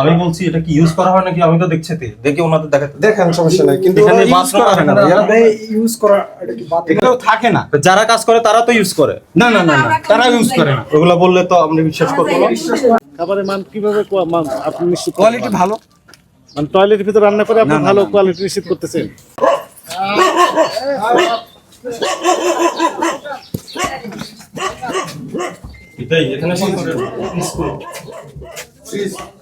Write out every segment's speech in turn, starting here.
আমি বলছি এটা কি ইউজ করা হয় নাকি? আমি তো দেখছি তে। ওনাদের দেখাতে দেখেন সমস্যা নাই কিন্তু ইউজ করা হয় না আছে না? ভাইয়া। ইউজ করা এটা কি বাদ এগুলো থাকে না। যারা কাজ করে তারা তো ইউজ করে। না না না না তারা ইউজ করে না। ওগুলা বললে তো আমরা বিশ্বাস করব না খাবারের মান কীভাবে আপনি কোয়ালিটি ভালো। মানে টয়লেটের ভিতরে রান্না করে আপনি ভালো কোয়ালিটি নিশ্চিত করতেছেন। এটাই এখানে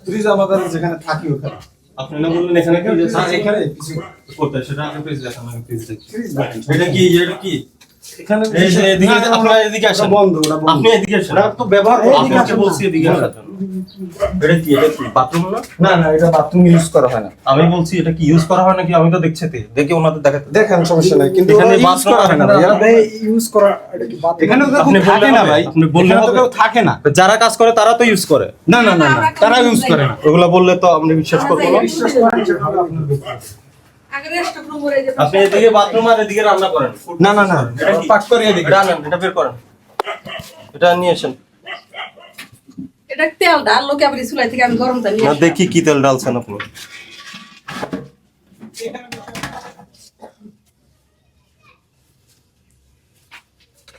ফ্রিজ আমাদের যেখানে থাকি ওখানে। আপনি না বললেন এখানে কি হ্যাঁ, এখানে কিছু। কোথায়? সেটা আগে ফ্রিজ দেখান আগে দেখি। ফ্রিজ দেখেন। এটা কি এটা কি? আপনি হয় আমি বলছি এটা কি ইউজ করা হয় নাকি? আমি তো দেখছি তে। দেখি ওনাদের দেখাতে দেখেন সমস্যা নাই কিন্তু হয় আপনি থাকে না হবে? ভাই। আপনি বললে এখানে তো হবে? কেউ থাকে না। যারা কাজ করে তারা তো ইউজ করে। না না না না তারা ইউজ করে। না। ওগুলা বললে তো আমরা বিশ্বাস করব না। আপনি এদিকে বাথরুম আর এদিকে রান্না করেন। না না না পাক করে এদিকে। এটা এটা বের করেন। এটা নিয়ে আসেন। এটা তেল ডাল লোকে আবার চুলাই থেকে আমি গরম তেল না দেখি কি তেল ডালছেন আপনি।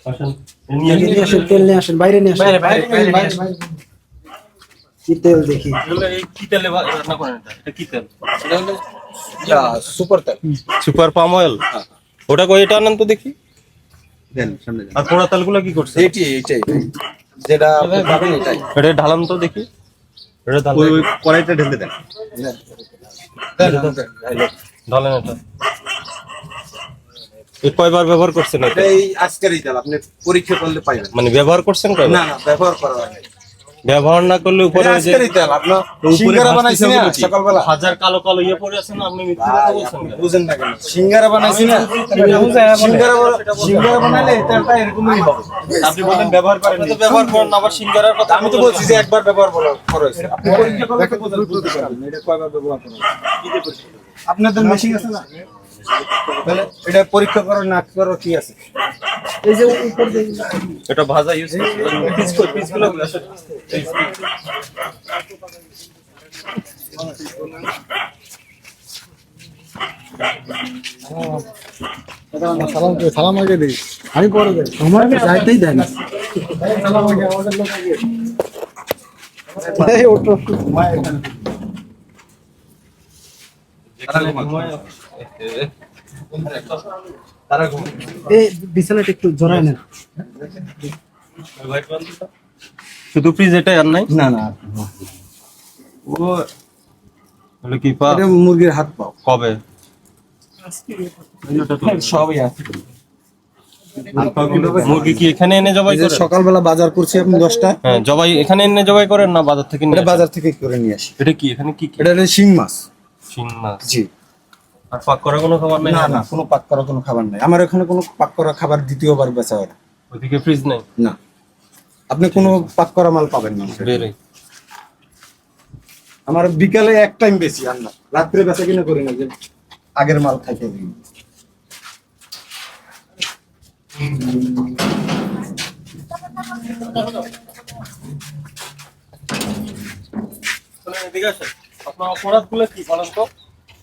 আসেন। নিয়ে নিয়ে তেল নিয়ে আসেন বাইরে নিয়ে আসেন। কি তেল দেখি? কি তেলে রান্না করেন এটা? কি তেল? সুপার তেল। সুপার পাম অয়েল ওটা কই এটা আনেন তো দেখি। দেন সামনে আর পোড়া তেলগুলো কি করছে এইটি এইটাই যেটা পাবেন এটাই। এটা ঢালান তো দেখি। এটা ঢালান। ওই কড়াইটা ঢেলে দেন। ঢালেন এটা। এই কয়বার ব্যবহার করছেন এটা? এই আজকেরই তেল আপনি পরীক্ষা করলে পাইবেন। মানে ব্যবহার করছেন কয়বার? না না ব্যবহার করা হয়। ব্যবহার না করলে উপরে এটা সিঙ্গারা বানাইছি না সকালবেলা। হাজার কালো কালো ইয়ে পড়ে আছে না আপনি মিথ্যা কথা বলছেন? বুঝেন না কেন? সিঙ্গারা বানাইছি না? সিঙ্গারা সিঙ্গারা বানাইলে এই তেলটা এরকমই হবে। আপনি বলেন ব্যবহার করেন তো ব্যবহার করেন না, আবার সিঙ্গারার কথা আমি তো বলছি যে একবার ব্যবহার করা- করা হয়েছে আপনি পরীক্ষা করলে তো বুঝতে- বুঝতে পারবেন এটা কয়বার ব্যবহার করা? আপনাদের মেশিন আছে না? তাহলে এটা পরীক্ষা করো না করো কি আছে? এই যে উপর দিয়ে এটা ভাজা ইউজ পিস করে পিসগুলো সালাম সালাম আগে দিই আমি পরে যাই। আমার যাইতেই দেয় না এই ওটো এই বিছানাটা একটু জড়ায় নেন। শুধু ফ্রিজ এটাই আর নাই? না না। ও হলো কি পা এটা মুরগির হাত পাও কবে? সবই আছে। মুরগি কি এখানে এনে জবাই সকালবেলা বাজার করছি আপনি দশটা। হ্যাঁ জবাই এখানে এনে জবাই করেন না বাজার থেকে নিয়ে বাজার থেকে করে নিয়ে আসি। এটা কি? এখানে কি কি? এটা শিং মাছ। শিং মাছ। জি। আর পাক করা কোনো খাবার নাই? না না কোনো পাক করা কোনো খাবার নাই। আমার এখানে কোনো পাক করা খাবার দ্বিতীয়বার বেচা হয় না। ওইদিকে ফ্রিজ নাই? না। আপনি কোনো পাক করা মাল পাবেন না বেরোই আমার বিকালে এক টাইম বেশি আর রাত্রে বেচা কিনা করি না যে আগের মাল খাইতে দিই। আপনার অপরাধগুলো কি বলেন তো?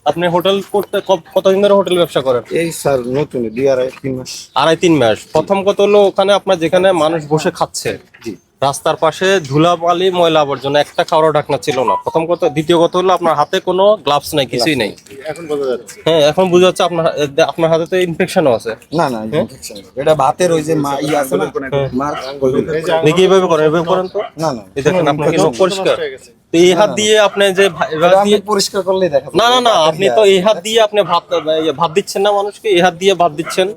আপনি হোটেল করতে কতদিন ধরে হোটেল ব্যবসা করেন? এই স্যার নতুন দুই আড়াই তিন মাস। আড়াই তিন মাস। প্রথম কত হলো ওখানে আপনার যেখানে মানুষ বসে খাচ্ছে। জি। রাস্তার পাশে ধুলাবালি ময়লা আবর্জনা একটা খাওয়ারও ঢাকনা ছিল না। প্রথম কথা দ্বিতীয় কথা হলো আপনার হাতে কোনো গ্লাভস নাই কিছুই নাই। এখন বোঝা যাচ্ছে। হ্যাঁ এখন বোঝা যাচ্ছে আপনার আপনার হাতে তো ইনফেকশনও আছে। না না infection হবে। এটা ভাতের ওই যে মা ই আছে না মার দেখি এইভাবে করেন এভাবে করেন তো? না না। এই দেখেন আপনার কিন্তু পরিষ্কার। তো এই হাত দিয়ে আপনি যে দিয়ে পরিষ্কার করলেই দেখা না না না আপনি তো এই হাত দিয়ে আপনি ভাত ইয়ে, ভাত দিচ্ছেন না মানুষকে এই হাত দিয়ে ভাত দিচ্ছেন।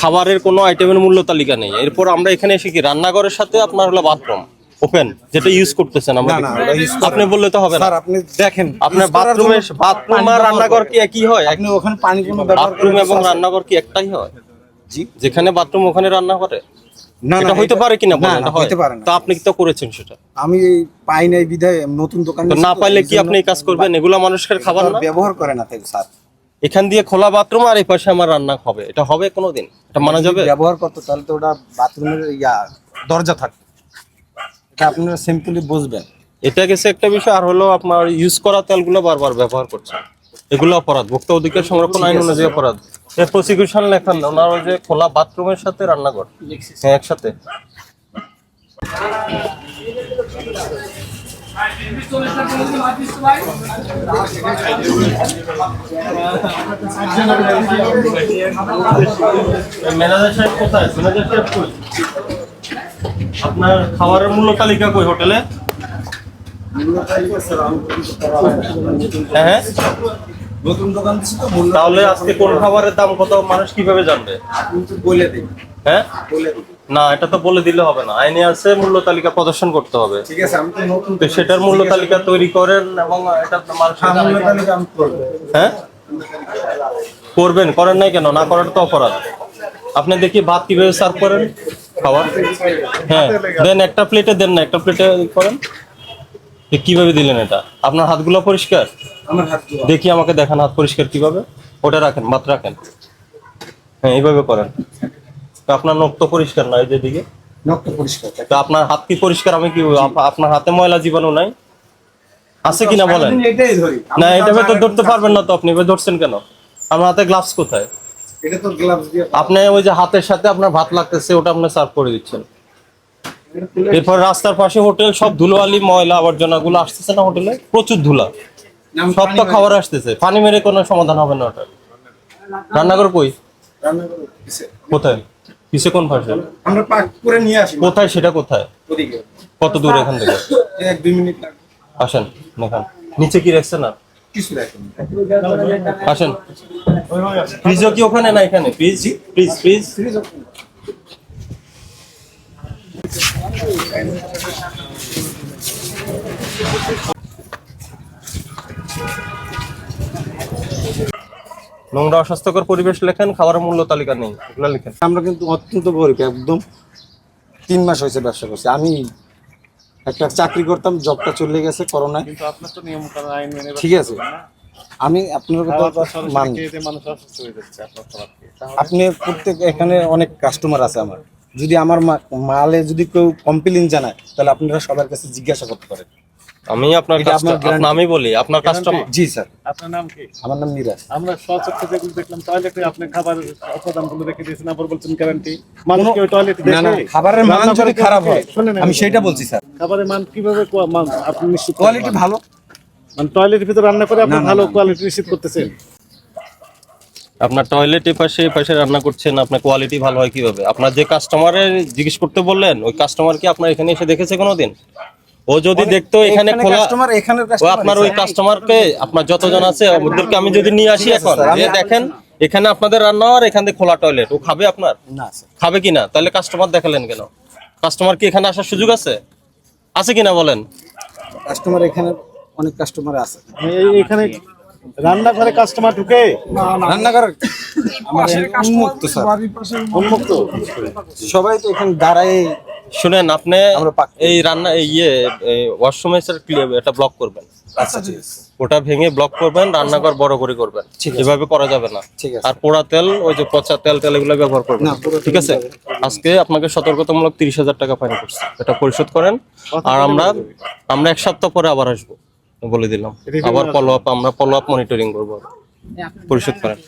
খাবারের কোনো আইটেমের মূল্য তালিকা নেই। এরপর আমরা এখানে এসে কি? রান্নাঘরের সাথে আপনার হলো বাথরুম ওপেন যেটা ইউজ করতেছেন আমরা আপনি বললে তো হবে না। আপনি দেখেন আপনার বাথরুমে বাথরুম আর রান্নাঘর কি একই হয়? আপনি ওখানে পানি কোনো বাথরুম এবং রান্নাঘর কি একটাই হয়? জি। যেখানে বাথরুম ওখানে রান্না করে? না হইতে পারে কিনা বলেন না হইতে পারে না। তো আপনি তো করেছেন সেটা? আমি পাই নাই বিধায় নতুন দোকান না পাইলে কি আপনি কাজ করবেন? এগুলা মানুষের খাবার ব্যবহার করে না তাই স্যার। এখান দিয়ে খোলা বাথরুম আর এই পাশে আমার রান্না হবে। এটা হবে কোনোদিন? এটা মানা যাবে? ব্যবহার করতো তাহলে তো ওটা বাথরুমের ইয়া দরজা থাকতো। এটা আপনারা সিম্পলি বুঝবেন। এটা গেছে একটা বিষয় আর হলো আপনার ইউজ করা তেলগুলো বারবার ব্যবহার করছে। এগুলো অপরাধ ভোক্তা অধিকার সংরক্ষণ আইন অনুযায়ী অপরাধ। প্রসিকিউশন লেখান ওনার যে খোলা বাথরুমের সাথে রান্নাঘর। হ্যাঁ একসাথে। আপনার খাবারের মূল্য তালিকা কই হোটেলে? হ্যাঁ হ্যাঁ। নতুন দোকান তো মূল্য তাহলে আজকে কোন খাবারের দাম কত? মানুষ কীভাবে জানবে? বলে দিন হ্যাঁ? বলে দিন না এটা তো বলে দিলে হবে না। আইনে আছে মূল্য তালিকা প্রদর্শন করতে হবে। ঠিক আছে আমি তো নতুন তো সেটার মূল্য তালিকা তৈরি করেন এবং এটা মানুষের সামনে জানাই- তালিকা আমি করব। হ্যাঁ? করবেন করেন নাই কেন? না করার তো অপরাধ। আপনি দেখি ভাত কীভাবে সার্ভ করেন? খাবার হ্যাঁ দেন একটা প্লেটে দেন না একটা প্লেটে করেন। কীভাবে দিলেন এটা? আপনার হাতগুলো পরিষ্কার? দেখি আমাকে দেখান হাত পরিষ্কার কীভাবে। ওটা রাখেন ভাত রাখেন। হ্যাঁ এইভাবে করেন। তো আপনার নখ তো পরিষ্কার না এই যে দিকে? নখটা পরিষ্কার তো? আপনার হাত কি পরিষ্কার? আমি কি আপনার হাতে ময়লা জীবাণু নাই? আছে কিনা বলেন? না এটা তো ধরতে পারবেন না তো আপনি ধরছেন কেন? আমার হাতে গ্লাভস কোথায়? এটা তো গ্লাভস দিয়ে আপনি ওই যে হাতের সাথে আপনার ভাত লাগতেছে ওটা আপনি সার্ভ করে দিচ্ছেন। এরপর রাস্তার পাশে হোটেল সব ধুলোয়ালি ময়লা আবর্জনা গুলো আসতেছে না হোটেলে? প্রচুর ধুলা। সব তো খাবার আসতেছে। পানি মেরে কোনো সমাধান হবে না ওটা রান্নাঘর কই। কোথায়? কিসে কোন পাশে? আমরা পাক করে নিয়ে আসি। কোথায় সেটা কোথায়? ওদিকে। কত দূর এখান থেকে? এক দুই মিনিট লাগবে। আসেন দেখান। নিচে কি রাখছে না কিছু রাখেন আসেন। ফ্রিজও কি ওখানে না এখানে? ফ্রিজ? Fridge fridge. নোংরা অস্বাস্থ্যকর পরিবেশ লেখেন খাবারের মূল্য তালিকা নেই এগুলো লিখেন। আমরা কিন্তু অত্যন্ত গরিব একদম তিন মাস হয়েছে ব্যবসা করছি। আমি একটা চাকরি করতাম জবটা চলে গেছে করোনায়। কিন্তু আপনার তো নিয়ম কানুন আইন মেনে ঠিক আছে। আমি আপনার কথা মানি। মানুষ অসুস্থ হয়ে যাচ্ছে আপনার খাবার আপনি প্রত্যেক এখানে অনেক কাস্টমার আছে আমার। যদি আমার মা- মালে যদি কেউ কমপ্লেন জানায় তাহলে আপনারা সবার কাছে জিজ্ঞাসা করতে পারেন। আমি আপনার আমি বলি আপনার কাস্টমার জি স্যার। আপনার নাম কি? আমার নাম নিরাজ আমরা সচক্ষে যেগুলো দেখলাম টয়লেটে আপনি খাবারের অপদানগুলো রেখে দিয়েছেন আবার বলছেন গ্যারান্টি মানুষ কি ওই টয়লেট না না খাবারের মান যদি খারাপ হয় আমি সেইটা বলছি স্যার। খাবারের মান কীভাবে মান আপনি নিশ্চিত কোয়ালিটি ভালো। মানে টয়লেটের ভিতরে রান্না করে আপনি ভালো। কোয়ালিটি নিশ্চিত করতেছেন? আপনার টয়লেট পাশে পাশে রান্না করছেন আপনার কোয়ালিটি ভালো হয় কীভাবে? আপনার যে কাস্টমারের জিজ্ঞেস করতে বললেন ওই কাস্টমার কি আপনার এখানে এসে দেখেছে কোনোদিন? ও যদি দেখতো এখানে খোলা ও আপনার ওই কাস্টমারকে আপনার যতজন আছে ওদেরকে আমি যদি নিয়ে আসি এখন যে দেখেন এখানে আপনাদের রান্না আর এখানে খোলা টয়লেট ও খাবে আপনার? খাবে কিনা? তাহলে কাস্টমার দেখালেন কেন? কাস্টমার কি এখানে আসার সুযোগ আছে? আছে কিনা বলেন? কাস্টমার এখানে অনেক কাস্টমার আছে। এখানে রান্নাঘরে কাস্টমার ঢুকে? রান্নাঘর? উন্মুক্ত স্যার। উন্মুক্ত। সবাই তো এখানে দাঁড়ায় শুনেন আপনি এই রান্না এই ইয়ে ওয়াশরুমে স্যার ক্লিয়ার এটা ব্লক করবেন। আচ্ছা ঠিক আছে ওটা ভেঙে ব্লক করবেন রান্নাঘর বড় করে করবেন। এভাবে করা যাবে না। আর পোড়া তেল ওই যে পচা তেল তেল এগুলো ব্যবহার করবেন। ঠিক আছে? আজকে আপনাকে সতর্কতামূলক তিরিশ হাজার টাকা ফাইন করছে। এটা পরিশোধ করেন। আর আমরা আমরা এক সপ্তাহ পরে আবার আসব। বলে দিলাম। আবার ফলো আপ আমরা ফলো আপ মনিটরিং করব। পরিশোধ করেন।